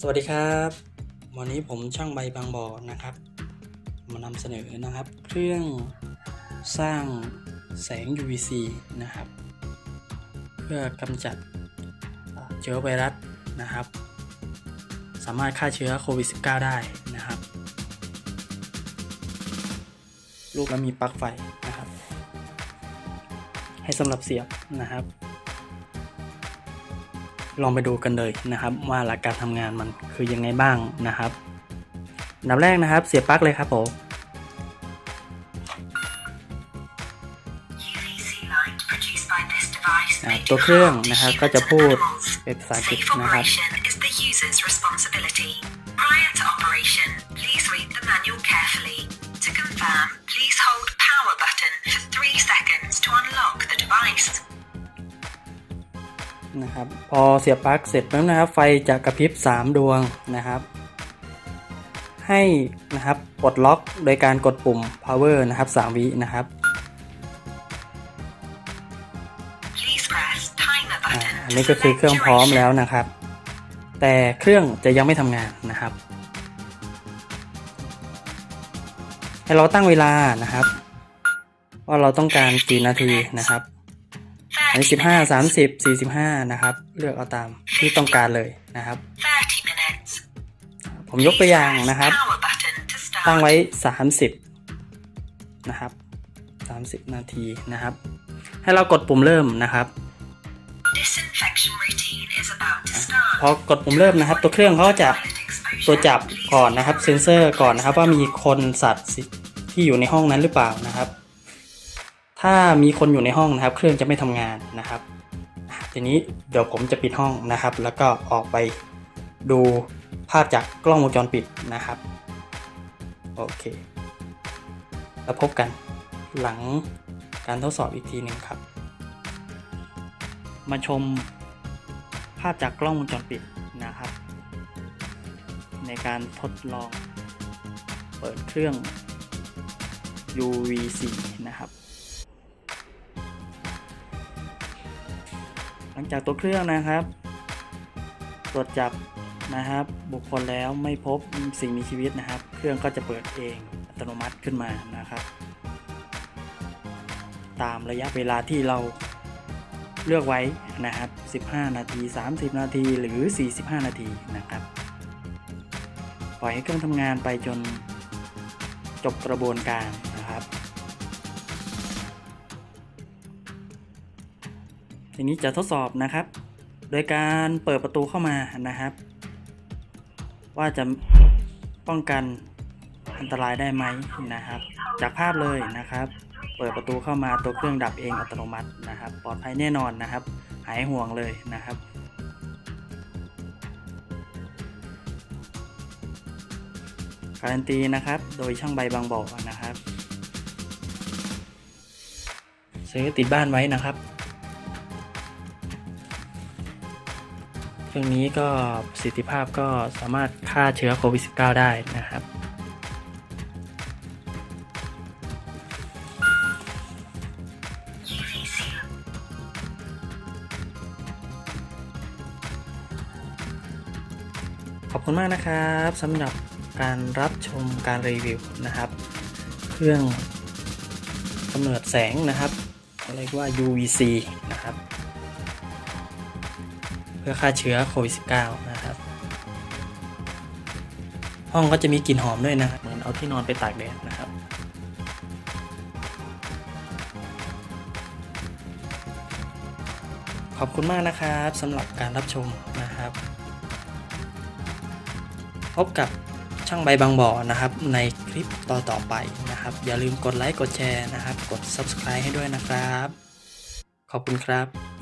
สวัสดีครับ วันนี้ผมช่างใบบางบ่อนะครับ มานำเสนอนะครับ เครื่องสร้างแสง UVC นะครับ เพื่อกำจัดเชื้อไวรัสนะครับ สามารถฆ่าเชื้อโควิด -19 ได้นะครับ ลูกแล้วมีปลั๊กไฟนะครับ ให้สำหรับเสียบนะครับ ลองไปดูกันเลยนะครับ ว่าหลักการทำงานมันคือยังไงบ้างนะครับนับแรกนะครับ เสียบปลั๊กเลยครับผมตัวเครื่องนะครับก็จะพูดเป็นภาษาอังกฤษนะครับ Prior to นะครับ พอเสียบปลั๊กเสร็จแล้วนะครับ ไฟจะกระพริบ 3 ดวงนะครับ ให้นะครับปลดล็อกโดยการกดปุ่ม power นะครับ 3 วินะครับ Please press timer อ่า button อัน to นี้ก็คือ select เครื่องพร้อม duration. แล้วนะครับ แต่เครื่องจะยังไม่ทำงานนะครับ ให้เราตั้งเวลานะครับ ว่าเราต้องการกี่นาทีนะครับ อันนี้สิบห้าสามสิบสี่สิบห้านะครับ เลือกเอาตามที่ต้องการเลยนะครับ30 minutes. ผมยกตัวอย่างนะครับ Power button to start. ตั้งไว้สามสิบนะครับสามสิบนาทีนะครับ ให้เรากดปุ่มเริ่มนะครับ Disinfection routine is about to พอ start. กดปุ่มเริ่มนะครับ ตัวเครื่องเขาจะตัวจับก่อนนะครับ เซ็นเซอร์ก่อนนะครับ ว่ามีคนสัตว์สิที่อยู่ในห้องนั้นหรือเปล่านะครับ ถ้ามีคนอยู่ในห้องนะครับ เครื่องจะไม่ทำงานนะครับ ทีนี้เดี๋ยวผมจะปิดห้องนะครับ แล้วก็ออกไปดูภาพจากกล้องวงจรปิดนะครับ โอเค แล้วพบกันหลังการทดสอบอีกทีหนึ่งครับ มาชมภาพจากกล้องวงจรปิดนะครับ ในการทดลองเปิดเครื่อง UVC นะครับ หลังจากตัวเครื่องนะครับ ตรวจจับนะครับ บุคคลแล้วไม่พบสิ่งมีชีวิตนะครับ เครื่องก็จะเปิดเองอัตโนมัติขึ้นมานะครับ ตามระยะเวลาที่เราเลือกไว้นะครับ 15 นาที 30 นาที หรือ 45 นาทีนะครับ ปล่อยให้เครื่องทำงานไปจนจบกระบวนการ ทีนี้จะทดสอบนะครับ โดยการเปิดประตูเข้ามานะครับ ว่าจะป้องกันอันตรายได้ไหมนะครับ จากภาพเลยนะครับ เปิดประตูเข้ามาตัวเครื่องดับเองอัตโนมัตินะครับ ปลอดภัยแน่นอนนะครับ หายห่วงเลยนะครับการันตีนะครับ โดยช่างใบบางบ่อนะครับ ซื้อติดบ้านไว้นะครับ รื่องนี้ก็ประสิทธิภาพก็สามารถฆ่าเชื้อโควิด -19 ได้นะครับขอบคุณมากนะครับสำหรับการรับชมการรีวิวนะครับ เครื่องกำเนิดแสงนะครับเรียกว่า UVC นะครับ พื่อฆ่าเชื้อโควิด -19 นะครับ ห้องก็จะมีกลิ่นหอมด้วยนะครับ เหมือนเอาที่นอนไปตากแดดนะครับ ขอบคุณมากนะครับสำหรับการรับชมนะครับ พบกับช่างใบบางบ่อนะครับ ในคลิปต่อต่อๆไปนะครับ อย่าลืมกดไลค์กดแชร์นะครับ กด subscribe ให้ด้วยนะครับ ขอบคุณครับ